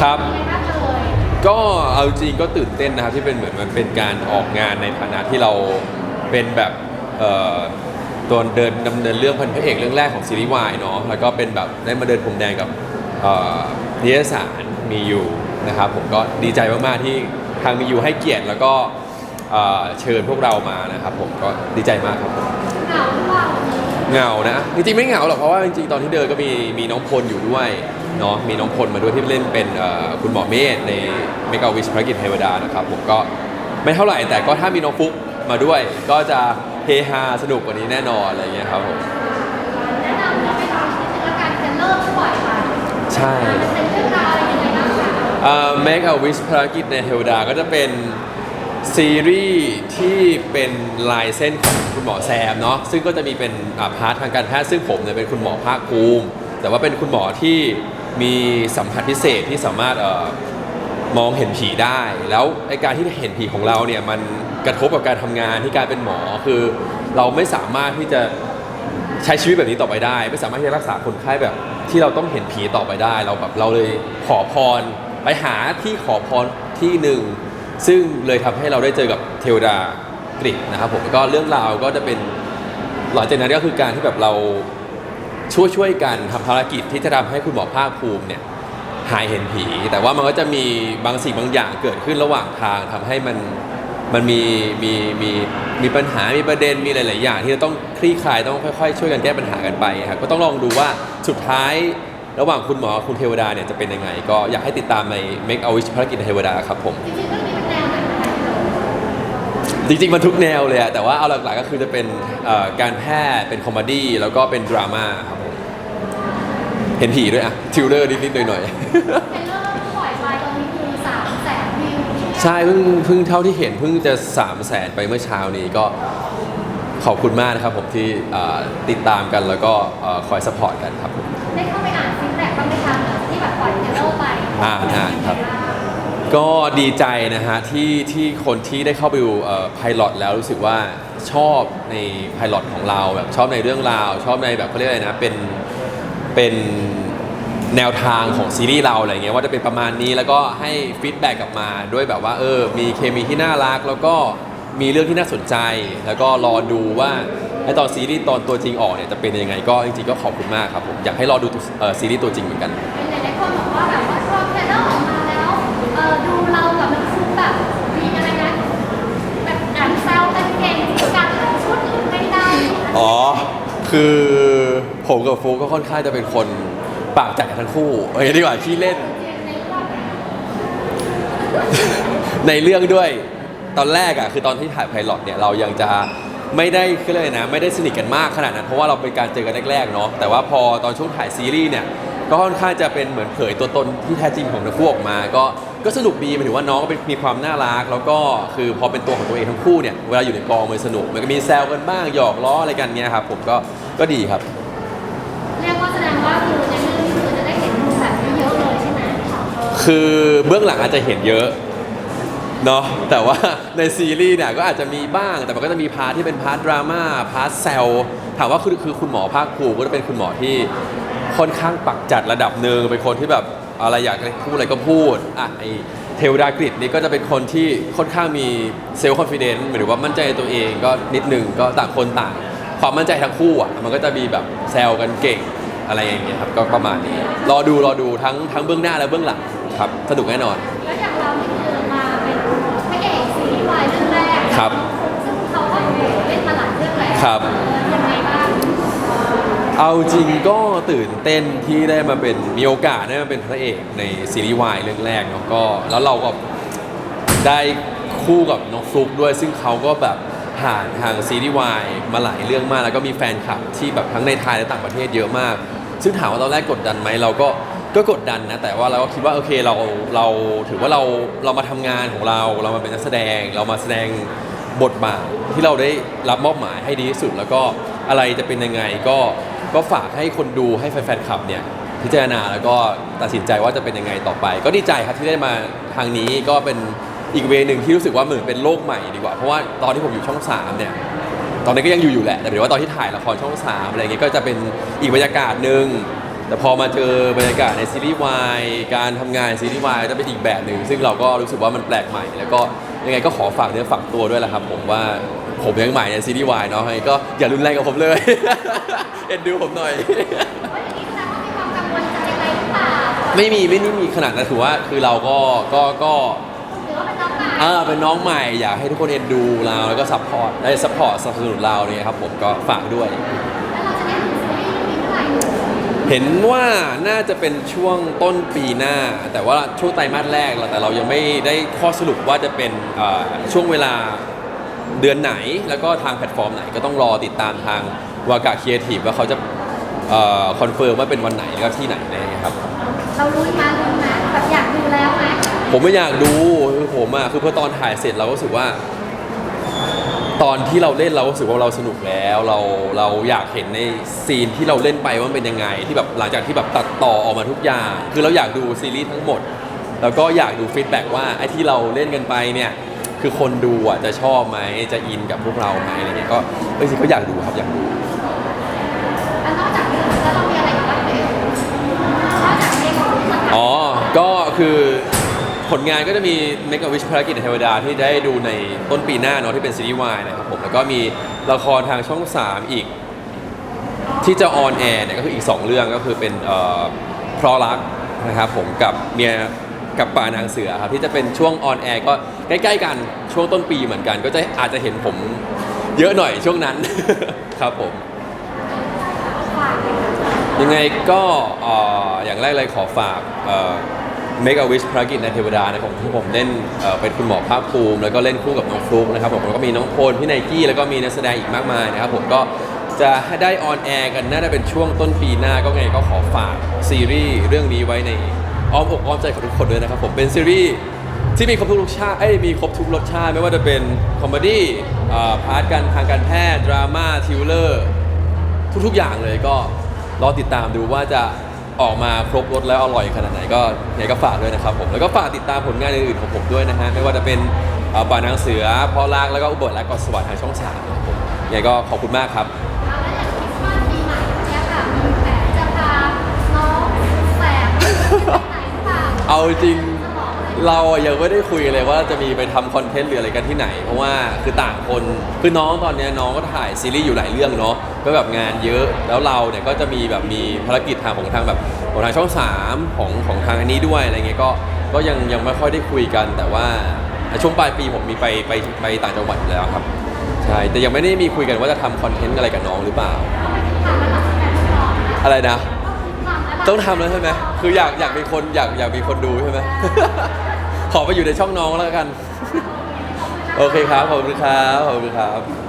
ครับ ก็เอาจริงก็ตื่นเต้นนะครับที่เป็นเหมือนมันเป็นการออกงานในฐานะที่เราเป็นแบบเอ่อตัวเดินดำเนินเรื่องพันพระเอกเรื่องแรกของซีรีส์วายเนาะแล้วก็เป็นแบบได้มาเดินพรมแดงกับเอ่อนิยสารมีอยู่นะครับผมก็ดีใจมากๆที่ทางมีอยู่ให้เกียรติแล้วก็เอ่อเชิญพวกเรามานะครับผมก็ดีใจมากครับผมเหงาหรือเปล่าเหงานะจริงๆไม่เหงาหรอกเพราะว่าจริงๆตอนที่เดินก็มีมีน้องพลอยู่ด้วย เนาะมีน้องพลมาด้วยที่เล่นเป็นเอ่อคุณหมอเมธในเมกาวิชภารกิจเทวดานะครับผมก็ไม่เท่าไหร่แต่ก็ถ้ามีน้องฟุกมาด้วย ก็จะเฮฮาสนุกกว่านี้แน่นอนอะไรเงี้ยครับผมแนะนำว่าไปลองนิดนึงละกันจะเริ่มปล่อยไปใช่มันเป็นเรื่องราวอะไรยังไงบ้างคะเอ่อ Make a Wish ภารกิจในเทวดาก็จะเป็นซีรีส์ที่เป็นลายเส้นของคุณหมอแซมเนาะซึ่งก็จะมีเป็นอ่าพาร์ททางการแพทย์ซึ่งผมเนี่ยเป็นคุณหมอภาคภูมิ แต่ว่าเป็นคุณหมอที่ มีสัมผัสพิเศษที่สามารถเอ่อมองเห็นผีได้ แล้วไอการที่เห็นผีของเราเนี่ยมันกระทบกับการทำงานที่การเป็นหมอคือเราไม่สามารถที่จะใช้ชีวิตแบบนี้ต่อไปได้ ไม่สามารถที่จะรักษาคนไข้แบบที่เราต้องเห็นผีต่อไปได้ เราแบบเราเลยขอพรไปหาที่ขอพรที่หนึ่งซึ่งเลยทำให้เราได้เจอกับเทวดากรีกนะครับผมก็เรื่องราวก็จะเป็น หลังจากนั้นก็คือการที่แบบเรา ช่วยช่วยกันทำภารกิจที่จะทำให้คุณหมอภาคภูมิเนี่ยหายเห็นผี แต่ว่ามันก็จะมีบางสิ่งบางอย่างเกิดขึ้นระหว่างทางทำให้มันมันมีมีมีมีปัญหา มีประเด็น มีหลาย ๆ อย่างที่เราต้องคลี่คลาย ต้องค่อย ๆ ช่วยกันแก้ปัญหากันไปครับ ก็ต้องลองดูว่าสุดท้ายระหว่างคุณหมอคุณเทวดาเนี่ยจะเป็นยังไง ก็อยากให้ติดตามใน Make a Wish ภารกิจเทวดาครับผม จริงๆมันทุกแนวเลยอะแต่ว่าเอาหลักๆก็คือจะเป็นเอ่อการแพทย์เป็นคอมเมดี้แล้วก็เป็นดราม่าครับผมเห็นผีด้วยอะทิวเลอร์นิดๆหน่อยๆเทรลเลอร์ที่ปล่อยไปตอนนี้คือสามแสนวิวใช่เพิ่งเพิ่งเท่าที่เห็นเพิ่งจะ3 0 0แสนไปเมื่อเช้านี้ก็ขอบคุณมากนะครับผมที่เอ่อติดตามกันแล้วก็เอ่อคอยสปอร์ตกันครับผม ได้เข้าไปอ่านฟีดแบ็กบ้างไหมคะที่แบบปล่อยเทรลเลอร์ไปอ่านอ่านครับ ก็ดีใจนะฮะที่ที่คนที่ได้เข้าไปดูพาย o t แล้วรู้สึกว่าชอบในพาย o t ของเราแบบชอบในเรื่องราว ชอบในแบบเขาเรียกอะไรนะเป็นเป็นแนวทางของซีรีส์เราอะไรเงี้ยว่าจะเป็นประมาณนี้แล้วก็ให้ฟีดแบ็กกลับมาด้วยแบบว่าเออมีเคมีที่น่ารัก แล้วก็มีเรื่องที่น่าสนใจ แล้วก็รอดูว่าไอตอนซีรีส์ตอนตัวจริงออกเนี่ยจะเป็นยังไงก็จริงๆก็ขอบคุณมากครับผมอยากให้รอดูซีรีส์ตัวจริงเหมือนกัน คือผมกับฟูก็ค่อนข้างจะเป็นคนปากจัดกันทั้งคู่เอ้ยดีกว่าขี้เล่น ในเรื่องด้วยตอนแรกอะคือตอนที่ถ่ายไพลอตเนี่ยเรายังจะไม่ได้คือเลยนะ ไม่ได้สนิทกันมากขนาดนั้น เพราะว่าเราเป็นการเจอกันแรกๆเนาะแต่ว่าพอตอนช่วงถ่ายซีรีส์เนี่ยก็ค่อนข้างจะเป็นเหมือนเผยตัวตนที่แท้จริงของทั้งคู่ออกมา ก็ก็สนุกดีหมายถึงว่าน้องก็เป็นมีความน่ารัก แล้วก็คือพอเป็นตัวของตัวเองทั้งคู่เนี่ยเวลาอยู่ในกองมันสนุกมันก็มีแซวกันบ้างหยอกล้ออะไรกันเงี้ยครับผมก็ ก็ดีครับ เรียกว่าแสดงว่าคือในเรื่องนี้คือจะได้เห็นรูปแบบเยอะๆเลยใช่ไหมคือเบื้องหลังอาจจะเห็นเยอะเนาะแต่ว่าในซีรีส์เนี่ยก็อาจจะมีบ้าง แต่มันก็จะมีพาร์ทที่เป็นพาร์ทดราม่าพาร์ทแซลถามว่าคือคือคุณหมอภาคภูมิก็จะเป็นคุณหมอที่ค่อนข้างปักจัดระดับหนึ่งเป็นคนที่แบบอะไรอยากพูดอะไรก็พูดอะไอเทวดากฤษนี่ก็จะเป็นคนที่ค่อนข้างมีเซลล์คอนฟิเดนซ์หมายถึงว่ามั่นใจในตัวเองก็นิดนึงก็ต่างคนต่าง ความมั่นใจทั้งคู่อะมันก็จะมีแบบแซลกันเก่งอะไรอย่างเงี้ยครับก็ประมาณนี้ รอดูรอดูทั้งทั้งเบื้องหน้าและเบื้องหลังครับสนุกแน่นอน แล้วอย่างเรานี่คือมาเป็นพระเอกซีรีส์วายเรื่องแรกครับ ซึ่งเขาก็เล่นมาหลายเรื่องแล้วครับ ยังไงบ้างเอาจริงก็ตื่นเต้นที่ได้มาเป็นมีโอกาสได้มาเป็นพระเอกในซีรีส์วายเรื่องแรกเนาะก็แล้วเราก็ได้คู่กับน้องฟลุกด้วย ซึ่งเขาก็แบบ ผ่านทางซีรีส์วายมาหลายเรื่องมาก แล้วก็มีแฟนคลับที่แบบทั้งในไทยและต่างประเทศเยอะมาก ซึ่งถามว่าตอนแรกกดดันไหมเราก็ก็กดดันนะแต่ว่าเราก็คิดว่าโอเคเราเราถือว่าเราเรามาทำงานของเราเรามาเป็นนักแสดง เรามาแสดงบทบาทที่เราได้รับมอบหมายให้ดีที่สุด แล้วก็อะไรจะเป็นยังไงก็ก็ฝากให้คนดูให้แฟนๆคลับเนี่ยพิจารณาแล้วก็ตัดสินใจว่าจะเป็นยังไงต่อไป ก็ดีใจครับที่ได้มาทางนี้ก็เป็น อีกเวย์หนึ่งที่รู้สึกว่าเหมือนเป็นโลกใหม่ดีกว่า เพราะว่าตอนที่ผมอยู่ช่องสามเนี่ยตอนนี้นก็ยังอยู่อยู่แหละแต่หมายถึงว่าตอนที่ถ่ายละครช่องสามอะไรเงี้ยก็จะเป็นอีกบรรยากาศหนึ่งแต่พอมาเจอบรรยากาศในซีรีส์วายการทำงานซีรีส์วายจะเป็นอีกแบบหนึ่งซึ่งเราก็รู้สึกว่ามันแปลกใหม่ แล้วก็ยังไงก็ขอฝากเนื้อฝากตัวด้วยแหละครับผมว่าผมยังใหม่ในซีรีส์วายเนาะยังไงก็อย่ารุนแรงกับผมเลยเอ็นดูผมหน่อยว่าอย่างนี้แสดงว่ามีความกังวลใจอะไรหรือเปล่าไม่มีไม่ได้มีขนาดนั้นถือว่าคือเราก็ก็ก็หรือว่า เป็นน้องใหม่อเป็นน้องใหม่อยากให้ทุกคนเอ็นดูเราแล้วก็ซัพพอร์ตได้ซัพพอร์ตสนับสนุนเราเนี่ยครับผมก็ฝากด้วย แล้วเราจะได้ดูซีรีส์นี้เมื่อไหร่เห็นว่าน่าจะเป็นช่วงต้นปีหน้า แต่ว่าช่วงไตรมาสแรกเราแต่เรายังไม่ได้ข้อสรุปว่าจะเป็นเอ่อช่วงเวลาเดือนไหน แล้วก็ทางแพลตฟอร์มไหนก็ต้องรอติดตามทางวากาคีเอทีฟว่าเขาจะคอนเฟิร์มว่าเป็นวันไหนแล้วก็ที่ไหนอะไรอย่างเงี้ยครับ เรารู้มารู้นะแบบอยากดูแล้วไหม ผมไม่อยากดูคือผมอะคือพอตอนถ่ายเสร็จเราก็รู้สึกว่า ตอนที่เราเล่นเราก็รู้สึกว่าเราสนุกแล้วเราเราอยากเห็นในซีนที่เราเล่นไปว่ามันเป็นยังไง ที่แบบหลังจากที่แบบตัดต่อออกมาทุกอย่าง คือเราอยากดูซีรีส์ทั้งหมด แล้วก็อยากดูฟีดแบ็กว่าไอ้ที่เราเล่นกันไปเนี่ยคือคนดูอะจะชอบไหมจะอินกับพวกเราไหมอะไรเงี้ยก็จริงก็อยากดูครับอยากดู แล้วนอกจากนี้แล้วเรามีอะไรอีกบ้างเนี่ยนอกจากเพลงของคุณสังกัด อ๋อ ก็คือ ผลงานก็จะมี Make a Wish ภารกิจเทวดาที่ได้ดูในต้นปีหน้าเนาะที่เป็นซีรีส์วายนะครับผมแล้วก็มีละครทางช่อง 3 อีก ที่จะออนแอร์เนี่ยก็คืออีก 2 เรื่องก็คือเป็นเอ่อพราะรักนะครับผมกับเมียกับป่านางเสือครับที่จะเป็นช่วงออนแอร์ก็ใกล้ๆกันช่วงต้นปีเหมือนกัน ก็จะอาจจะเห็นผมเยอะหน่อยช่วงนั้น ครับผม ยังไงก็เอ่ออย่างแรกเลยขอฝากเอ่อ Make a Wish ภารกิจในเทวดานะครับที่ผมเล่นเอ่อเป็นคุณหมอภาคภูมิ แล้วก็เล่นคู่กับน้องฟลุกนะครับผมแล้วก็มีน้องโพลพี่ไนกี้แล้วก็มีนักแสดงอีกมากมายนะครับผมก็จะให้ได้ออนแอร์กันน่าจะเป็นช่วงต้นปีหน้าก็ไงก็ขอฝากซีรีส์เรื่องนี้ไว้ในอ้อมอกอ้อมใจของทุกคนด้วยนะครับผมเป็นซีรีส์ที่มีครบทุกรสชาติเอ้ยมีครบทุกรสชาติ ไม่ว่าจะเป็นคอมเมดี้พาร์ทการทางการแพทย์ดราม่าทิวเลอร์ ทุกๆอย่างเลยก็รอติดตามดูว่าจะ ออกมาครบรสแล้วอร่อยขนาดไหนก็ยังไงก็ฝากด้วยนะครับผมแล้วก็ฝากติดตามผลงานอื่นๆของผมด้วยนะฮะไม่ว่าจะเป็นเอ่อป่านางเสือพอลากแล้วก็อุบลและกอดสวรรค์ทางช่องสามนะครับผมยังไงก็ขอบคุณมากครับเอาแล้วอย่างคริสต์มาสปีใหม่เนี่ยค่ะมีแผนจะพาน้องแสบไปไหนหรือเปล่า เอาจริง เราอะยังไม่ได้คุยเลยว่าจะมีไปทำคอนเทนต์หรืออะไรกันที่ไหน เพราะว่าคือต่างคนคือน้องตอนเนี้ยน้องก็ถ่ายซีรีส์อยู่หลายเรื่องเนาะก็แบบงานเยอะแล้วเราเนี่ยก็จะมีแบบมีภารกิจทางของทางแบบของทางช่อง3ของของทางอันนี้ด้วยอะไรเงี้ยก็ก็ยังยังไม่ค่อยได้คุยกัน แต่ว่าช่วงปลายปีผมมีไปไปไปต่างจังหวัดอยู่แล้วครับใช่แต่ยังไม่ได้มีคุยกันว่าจะทำคอนเทนต์อะไรกับน้องหรือเปล่า อะไรนะ ต้องทำแล้วใช่ไหมคืออยากอยากมีคนอยากอยากมีคนดูใช่ไหม ขอไปอยู่ในช่องน้องแล้วกัน โอเคครับ ขอบคุณครับ ขอบคุณครับ